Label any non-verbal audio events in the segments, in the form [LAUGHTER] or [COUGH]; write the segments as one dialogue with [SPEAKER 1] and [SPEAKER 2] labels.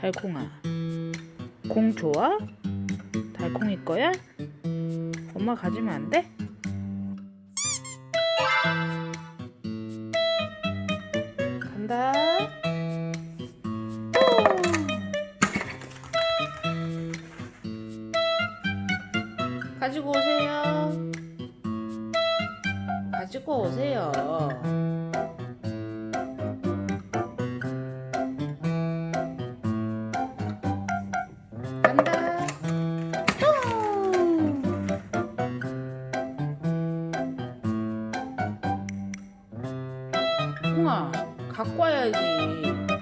[SPEAKER 1] 달콩아. 공 좋아? 달콩이 거야? 엄마 가지면 안 돼? 간다. 오. 가지고 오세요. 가지고 오세요. 홍아, 갖고 와야지.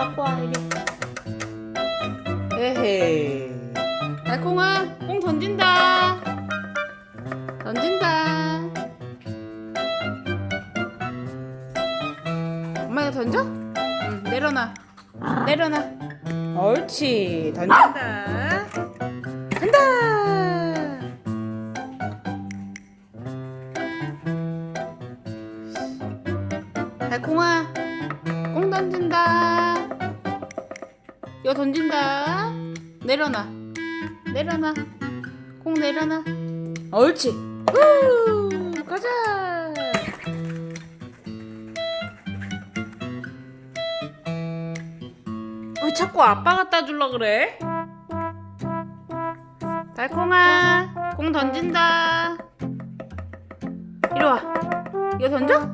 [SPEAKER 1] 갖고 와, 이리. 에헤이. 달콩아, 공 던진다. 던진다. 엄마가 던져? 응, 내려놔. 내려놔. 옳지. 던진다. 간다. 달콩아, 공 던진다. 이거 던진다. 내려놔. 내려놔. 공 내려놔. 옳지. 후, 가자. 왜 자꾸 아빠 갖다 줄라 그래? 달콩아, 공 던진다. 이리 와. 이거 던져?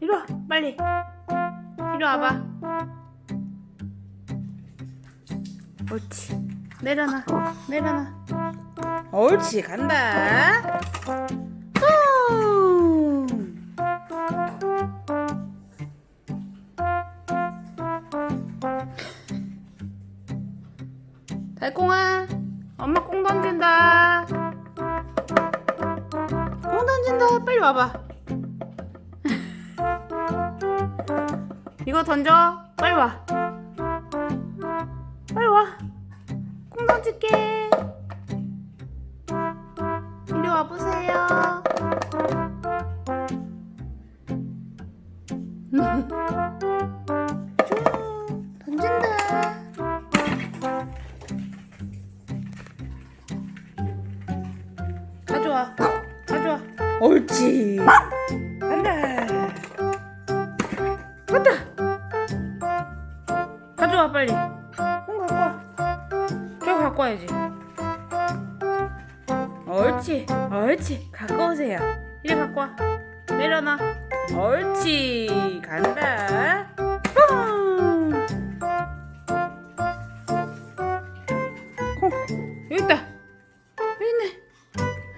[SPEAKER 1] 이리 와, 빨리. 이리 와봐. 옳지. 내려놔. 내려놔. 옳지. 간다. 후. 달콩아, 엄마 공 던진다. 공 던진다. 빨리 와봐. [LAUGHS] 이거 던져. 빨리 와. 빨리 와. 공 던질게. 이리 와 보세요. 던진다. 가져와. 가져와. 옳지. 간다. 간다. 가져와 빨리. 와야지. 옳지. 옳지. 오세요. 이리 갖고 와. 내려놔. 옳지. 간다.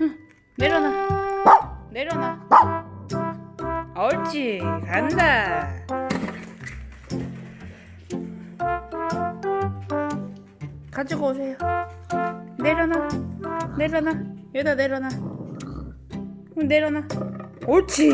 [SPEAKER 1] 응. 내려놔. 내려놔. 옳지. 간다. 가지고 오세요. 내려놔. 내려놔. 여기다 내려놔. 응, 내려놔. 옳지.